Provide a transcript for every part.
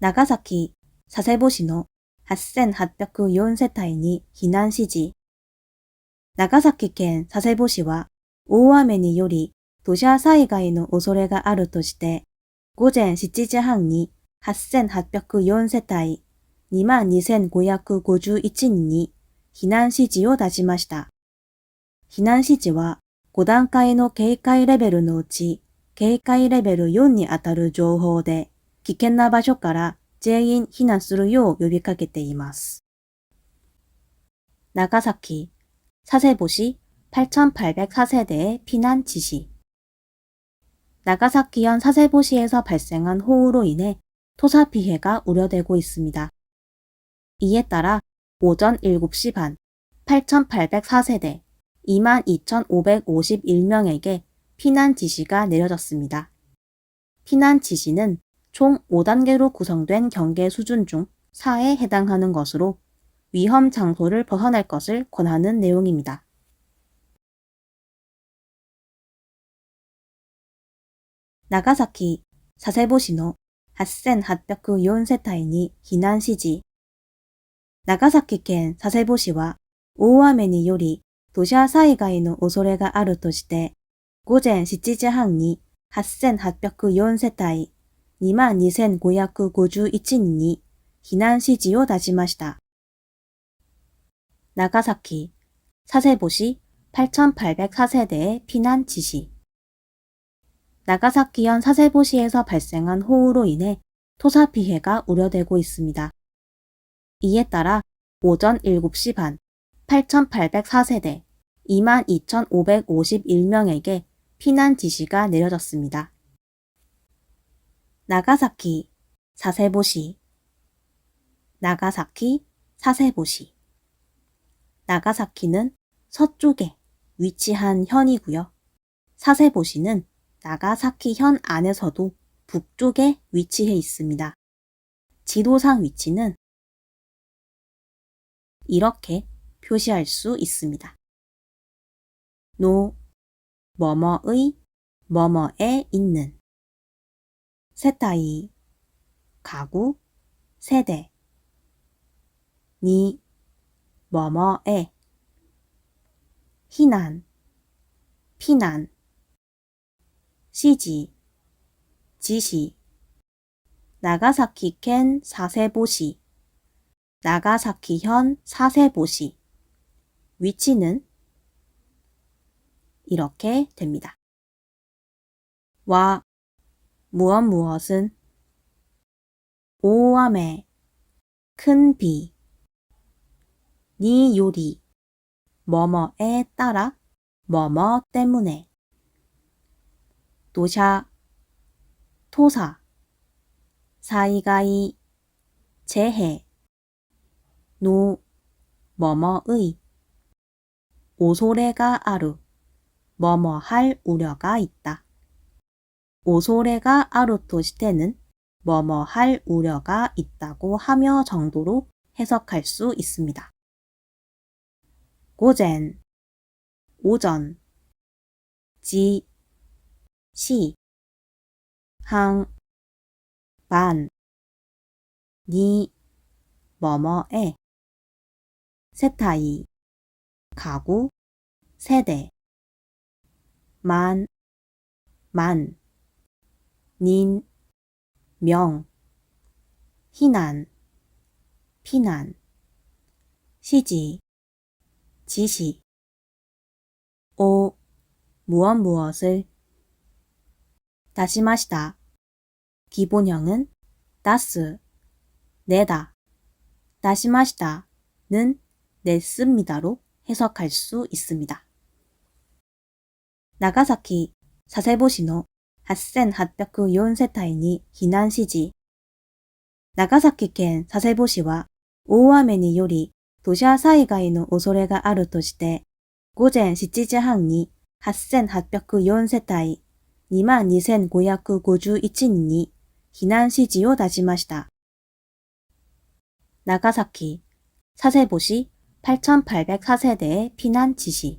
長崎佐世保市の8804世帯に避難指示。長崎県佐世保市は大雨により土砂災害の恐れがあるとして、午前7時半に8804世帯22,551人に避難指示を出しました。避難指示は5段階の警戒レベルのうち警戒レベル4にあたる情報で 危険な場所から全員避難するよう呼びかけています。長崎佐世保市 8,804세대의 피난 지시 나가사키현 사세보시에서 발생한 호우로 인해 토사 피해가 우려되고 있습니다. 이에 따라 오전 7시 반 8,804세대 22,551명에게 피난 지시가 내려졌습니다. 피난 지시는 총 5단계로 구성된 경계 수준 중 4에 해당하는 것으로 위험 장소를 벗어날 것을 권하는 내용입니다. 長崎佐世保市の8804世帯に避難指示。長崎県佐世保市は大雨により土砂災害の恐れがあるとして、午前7時半に8804世帯 22,551人に避難指示を出しました。長崎佐世保市 8,804세대의 피난 지시. 나가사키현 사세보시에서 발생한 호우로 인해 토사 피해가 우려되고 있습니다. 이에 따라 오전 7시 반 8,804세대 22,551명에게 피난 지시가 내려졌습니다. 나가사키 사세보시 나가사키 사세보시 나가사키는 서쪽에 위치한 현이고요. 사세보시는 나가사키 현 안에서도 북쪽에 위치해 있습니다. 지도상 위치는 이렇게 표시할 수 있습니다. 노, 뭐뭐의, 뭐뭐에 있는 세타이, 가구, 세대. 니, 뭐뭐에. 희난, 피난. 시지, 지시, 나가사키県 사세보시, 나가사키현 사세보시, 위치는? 이렇게 됩니다. 와, 무엇 무엇은? 오암에 큰 비, 니 요리, 뭐뭐에 따라 뭐뭐 때문에. 도샤, 토사, 사이가이, 재해, 노, 뭐뭐의, 오소래가 아루, 뭐뭐 할 우려가 있다. 오소래가 아루 토시테는 뭐뭐 할 우려가 있다고 하며 정도로 해석할 수 있습니다. 고젠, 오전, 지, 시, 항, 반, 니, 뭐뭐에, 세타이, 가구, 세대, 만, 만, 닌, 명, 희난, 피난, 시지, 지시, 오, 무엇 무엇을 다시 마시다. 기본형은 다스, 내다. 다시 마시다는 냈습니다로 해석할 수 있습니다. 나가사키 사세보시노 8804世帯に避難指示。長崎県佐世保市は大雨により土砂災害の恐れがあるとして、午前7時半に8804世帯22,551人に避難指示を出しました。長崎佐世保市 8,804세대의 피난 지시.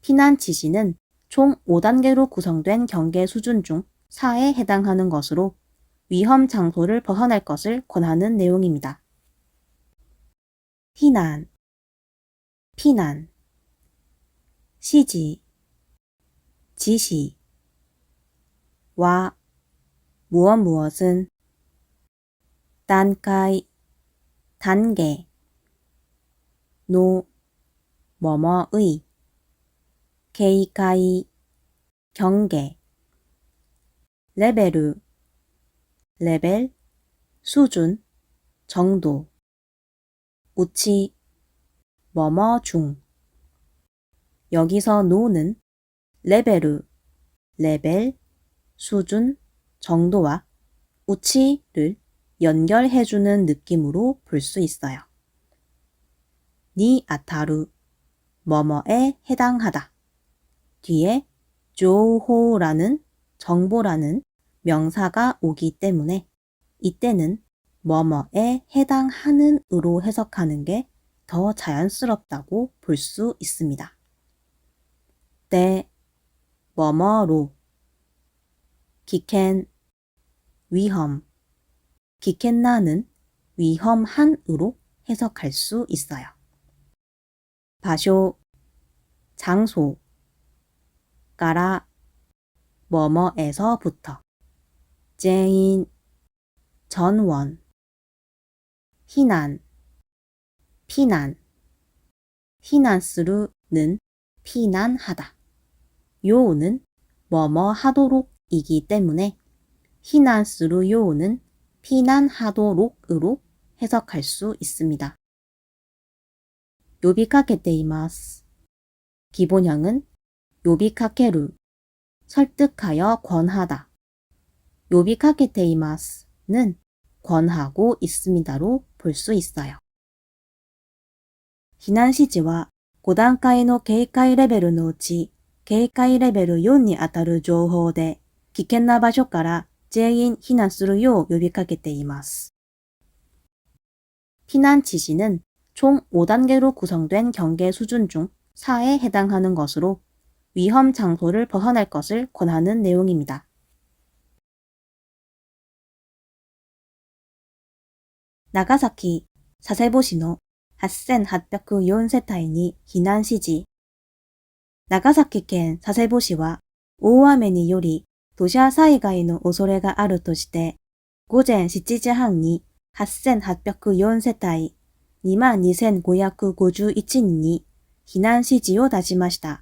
피난 지시는 총 5단계로 구성된 경계 수준 중 4에 해당하는 것으로 위험 장소를 벗어날 것을 권하는 내용입니다. 피난 피난 시지 지시 와 무엇 무엇은 단가이 단계 노 뭐뭐의 계가이, 경계, 레벨, 레벨, 수준, 정도, 우치, 뭐뭐 중. 여기서 노는 레벨, 레벨, 수준, 정도와 우치를 연결해주는 느낌으로 볼 수 있어요. 니 아타루, 뭐뭐에 해당하다. 뒤에 조호라는 정보라는 명사가 오기 때문에 이때는 뭐뭐에 해당하는 으로 해석하는 게 더 자연스럽다고 볼 수 있습니다. 때, 뭐뭐로, 기켄, 위험, 기켄나는 위험한으로 해석할 수 있어요. 바쇼, 장소, 가라, 뭐뭐에서부터, 제인, 전원, 희난, 피난, 희난스루는 피난하다. 요는 뭐뭐 하도록이기 때문에 희난스루 요는 피난하도록으로 해석할 수 있습니다. 요비카케테이마스. 기본형은 요비카케루 설득하여 권하다. 요비카케테이마스는 권하고 있습니다로 볼 수 있어요. 避難指示は5段階の警戒レベルのうち警戒レベル4にあたる情報で危険な場所から全員避難するよう呼びかけています。避難指示는 총 5단계로 구성된 경계 수준 중 4에 해당하는 것으로 위험 장소를 벗어날 것을 권하는 내용입니다. 나가사키 사세보시노 8804世帯に避難指示。長崎県佐世保市は大雨により土砂災害の恐れがあるとして、午前7時半に8804世帯22,551人に避難指示を出しました。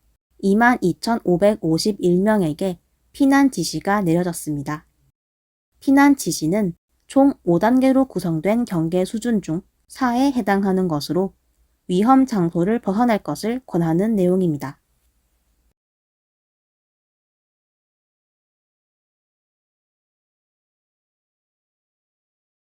22,551명에게 피난 지시가 내려졌습니다. 피난 지시는 총 5단계로 구성된 경계 수준 중 4에 해당하는 것으로 위험 장소를 벗어날 것을 권하는 내용입니다.